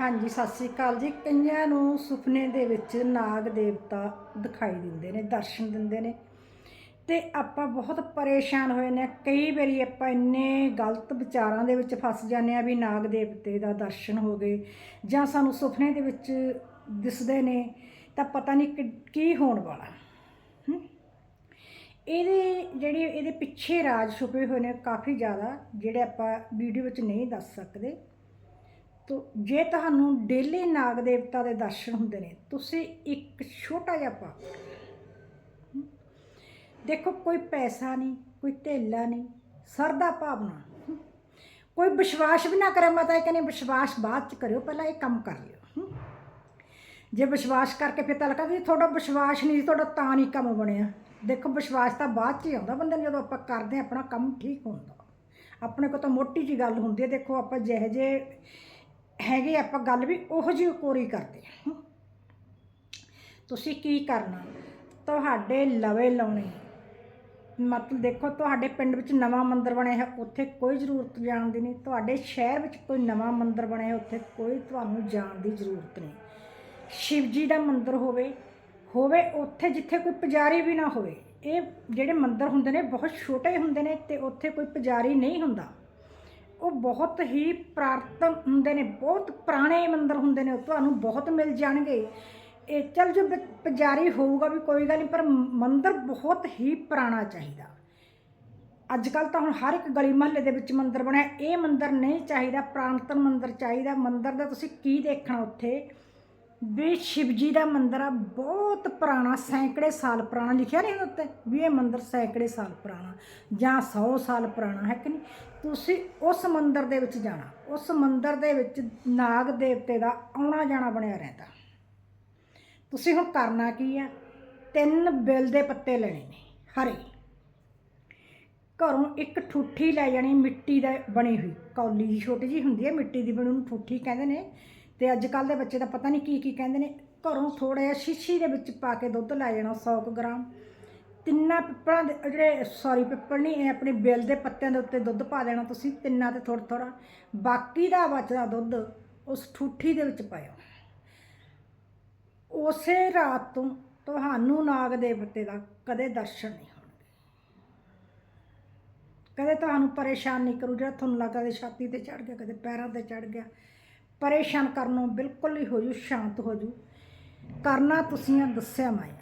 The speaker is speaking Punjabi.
ਹਾਂਜੀ, ਸਤਿ ਸ੍ਰੀ ਅਕਾਲ ਜੀ। ਕਈਆਂ ਨੂੰ ਸੁਪਨੇ ਦੇ ਵਿੱਚ ਨਾਗ ਦੇਵਤਾ ਦਿਖਾਈ ਦਿੰਦੇ ਨੇ, ਦਰਸ਼ਨ ਦਿੰਦੇ ਨੇ। ਤੇ ਆਪਾਂ ਬਹੁਤ ਪਰੇਸ਼ਾਨ ਹੋਏ ਨੇ। ਕਈ ਵਾਰੀ ਆਪਾਂ ਇੰਨੇ ਗਲਤ ਵਿਚਾਰਾਂ ਦੇ ਵਿੱਚ ਫਸ ਜਾਂਦੇ ਆ ਵੀ ਨਾਗ ਦੇਵਤੇ ਦਾ ਦਰਸ਼ਨ ਹੋ ਗਏ ਜਾਂ ਸਾਨੂੰ ਸੁਪਨੇ ਦੇ ਵਿੱਚ ਦਿਸਦੇ ਨੇ, ਤਾਂ ਪਤਾ ਨਹੀਂ ਕਿ- ਕੀ ਹੋਣ ਵਾਲਾ। ਇਹਦੇ ਜਿਹੜੇ, ਇਹਦੇ ਪਿੱਛੇ ਰਾਜ ਛੁਪੇ ਹੋਏ ਨੇ ਕਾਫੀ ਜ਼ਿਆਦਾ, ਜਿਹੜੇ ਆਪਾਂ ਵੀਡੀਓ ਵਿੱਚ ਨਹੀਂ ਦੱਸ ਸਕਦੇ। ਤੋ ਜੇ ਤੁਹਾਨੂੰ ਡੇਲੀ ਨਾਗ ਦੇਵਤਾ ਦੇ ਦਰਸ਼ਨ ਹੁੰਦੇ ਨੇ ਤੁਸੀਂ ਇੱਕ ਛੋਟਾ ਜਿਹਾ ਪਾ ਦੇਖੋ ਕੋਈ ਪੈਸਾ ਨਹੀਂ ਕੋਈ ਧੇਲਾ ਨਹੀਂ ਸਰਦਾ ਭਾਵਨਾ ਕੋਈ ਵਿਸ਼ਵਾਸ ਵੀ ਨਾ ਕਰੇ ਮਤਾ ਇਹ ਕਹਿੰਦੇ ਵਿਸ਼ਵਾਸ ਬਾਅਦ ਚ ਕਰਿਓ ਪਹਿਲਾਂ ਇਹ ਕੰਮ ਕਰ ਲਿਓ। ਜੇ ਵਿਸ਼ਵਾਸ ਕਰਕੇ ਫਿਰ ਤਾਂ ਲੱਗਾ ਵੀ ਤੁਹਾਡਾ ਵਿਸ਼ਵਾਸ ਨਹੀਂ ਸੀ, ਤੁਹਾਡਾ ਤਾਂ ਨਹੀਂ ਕੰਮ ਬਣਿਆ। ਦੇਖੋ ਵਿਸ਼ਵਾਸ ਤਾਂ ਬਾਅਦ ਚ ਹੀ ਆਉਂਦਾ ਬੰਦੇ ਨੂੰ ਜਦੋਂ ਆਪਾਂ ਕਰਦੇ ਹਾਂ ਆਪਣਾ ਕੰਮ ਠੀਕ ਹੁੰਦਾ। ਆਪਣੇ ਕੋਲ ਤਾਂ ਮੋਟੀ ਜੀ ਗੱਲ ਹੁੰਦੀ ਹੈ ਦੇਖੋ ਆਪਾਂ ਜਿਹੇ ਜੇ ਹੈਗੇ ਆਪਾਂ ਗੱਲ ਵੀ ਉਹੋ ਜਿਹੀ ਕੋਰੀ ਕਰਦੇ ਹਾਂ ਤੁਸੀਂ ਕੀ ਕਰਨਾ? ਤੁਹਾਡੇ ਲਵੇ ਲਾਉਣੇ। ਮਤਲਬ ਦੇਖੋ, ਤੁਹਾਡੇ ਪਿੰਡ ਵਿੱਚ ਨਵਾਂ ਮੰਦਿਰ ਬਣਿਆ ਹੈ, ਉੱਥੇ ਕੋਈ ਜ਼ਰੂਰਤ ਜਾਣ ਦੀ ਨਹੀਂ। ਤੁਹਾਡੇ ਸ਼ਹਿਰ ਵਿੱਚ ਕੋਈ ਨਵਾਂ ਮੰਦਿਰ ਬਣਿਆ ਹੈ, ਉੱਥੇ ਕੋਈ ਤੁਹਾਨੂੰ ਜਾਣ ਦੀ ਜ਼ਰੂਰਤ ਨਹੀਂ। ਸ਼ਿਵ ਜੀ ਦਾ ਮੰਦਿਰ ਹੋਵੇ ਹੋਵੇ ਉੱਥੇ ਜਿੱਥੇ ਕੋਈ ਪੁਜਾਰੀ ਵੀ ਨਾ ਹੋਵੇ। ਇਹ ਜਿਹੜੇ ਮੰਦਿਰ ਹੁੰਦੇ ਨੇ, ਬਹੁਤ ਛੋਟੇ ਹੁੰਦੇ ਨੇ ਤੇ ਉੱਥੇ ਕੋਈ ਪੁਜਾਰੀ ਨਹੀਂ ਹੁੰਦਾ। ਉਹ ਬਹੁਤ ਹੀ ਪ੍ਰਾਤਨ ਹੁੰਦੇ ਨੇ, ਬਹੁਤ ਪੁਰਾਣੇ ਮੰਦਰ ਹੁੰਦੇ ਨੇ, ਉਹ ਤੁਹਾਨੂੰ ਬਹੁਤ ਮਿਲ ਜਾਣਗੇ। ਇਹ ਚੱਲ ਜੋ ਪੁਜਾਰੀ ਹੋਊਗਾ ਵੀ ਕੋਈ ਗੱਲ ਨਹੀਂ ਪਰ ਮੰਦਰ ਬਹੁਤ ਹੀ ਪੁਰਾਣਾ ਚਾਹੀਦਾ। ਅੱਜ ਕੱਲ ਤਾਂ ਹੁਣ ਹਰ ਇੱਕ ਗਲੀ ਮਹੱਲੇ ਦੇ ਵਿੱਚ ਮੰਦਰ ਬਣਿਆ, ਇਹ ਮੰਦਰ ਨਹੀਂ ਚਾਹੀਦਾ ਪ੍ਰਾਂਤਨ ਮੰਦਰ ਚਾਹੀਦਾ। ਮੰਦਰ ਦਾ ਤੁਸੀਂ ਕੀ ਦੇਖਣਾ ਉੱਥੇ? ਵੀ ਸ਼ਿਵ ਜੀ ਦਾ ਮੰਦਿਰ ਆ, ਬਹੁਤ ਪੁਰਾਣਾ, ਸੈਂਕੜੇ ਸਾਲ ਪੁਰਾਣਾ, ਲਿਖਿਆ ਨਹੀਂ ਹੁੰਦਾ ਉੱਤੇ, ਵੀ ਇਹ ਮੰਦਿਰ ਸੈਂਕੜੇ ਸਾਲ ਪੁਰਾਣਾ ਜਾਂ 100 ਸਾਲ ਪੁਰਾਣਾ, ਹੈ ਕਿ ਨਹੀਂ? ਤੁਸੀਂ ਉਸ ਮੰਦਿਰ ਦੇ ਵਿੱਚ ਜਾਣਾ, ਉਸ ਮੰਦਿਰ ਦੇ ਵਿੱਚ ਨਾਗ ਦੇਵਤੇ ਦਾ ਆਉਣਾ ਜਾਣਾ ਬਣਿਆ ਰਹਿੰਦਾ। ਤੁਸੀਂ ਹੁਣ ਕਰਨਾ ਕੀ ਆ? ਤਿੰਨ ਬਿਲ ਦੇ ਪੱਤੇ ਲੈਣੇ ਨੇ, ਹਰੇ। ਘਰੋਂ ਇੱਕ ਠੂਠੀ ਲੈ ਜਾਣੀ, ਮਿੱਟੀ ਦਾ ਬਣੀ ਹੋਈ, ਕੌਲੀ ਜਿਹੀ, ਛੋਟੀ ਜੀ ਹੁੰਦੀ ਹੈ, ਮਿੱਟੀ ਦੀ ਬਣੀ, ਉਹਨੂੰ ਠੂਠੀ ਕਹਿੰਦੇ ਨੇ। ਤੇ ਅੱਜ ਕੱਲ ਦੇ ਬੱਚੇ ਤਾਂ ਪਤਾ ਨਹੀਂ ਕੀ ਕੀ ਕਹਿੰਦੇ ਨੇ, ਘਰੋਂ ਥੋੜਾ ਜਿਹਾ ਸ਼ੀਸ਼ੀ ਦੇ ਵਿੱਚ ਪਾ ਕੇ ਦੁੱਧ ਲੈ ਜਾਣਾ 100 ਕੁ ਗ੍ਰਾਮ। ਤਿੰਨਾਂ ਪਿੱਪਲਾਂ ਦੇ ਜਿਹੜੇ ਸੌਰੀ ਪਿੱਪਲ ਨਹੀਂ, ਇਹ ਆਪਣੇ ਬਿਲ ਦੇ ਪੱਤਿਆਂ ਦੇ ਉੱਤੇ ਦੁੱਧ ਪਾ ਦੇਣਾ ਤੁਸੀਂ, ਤਿੰਨਾਂ ਤੇ ਥੋੜਾ ਥੋੜਾ ਬਾਕੀ ਦਾ ਬਚਦਾ ਦੁੱਧ ਉਸ ਠੂਠੀ ਦੇ ਵਿੱਚ ਪਾਇਓ। ਉਸੇ ਰਾਤ ਤੋਂ ਤੁਹਾਨੂੰ ਨਾਗ ਦੇਵਤੇ ਦਾ ਕਦੇ ਦਰਸ਼ਨ ਨਹੀਂ ਹੋਣਗੇ। ਕਦੇ ਤੁਹਾਨੂੰ ਪਰੇਸ਼ਾਨ ਨਹੀਂ ਕਰੂ, ਜਿਹੜਾ ਤੁਹਾਨੂੰ ਲੱਗਾ ਛਾਤੀ ਤੇ ਚੜ ਗਿਆ, ਕਦੇ ਪੈਰਾਂ ਤੇ ਚੜ ਗਿਆ। ਪਰੇਸ਼ਾਨ ਕਰਨੋਂ ਬਿਲਕੁਲ ਹੀ ਹੋ ਜੂ ਸ਼ਾਂਤ ਹੋ ਜੂ। ਕਰਨਾ ਤੁਸੀਂ ਆ ਦੱਸਿਆ ਮੈਂ।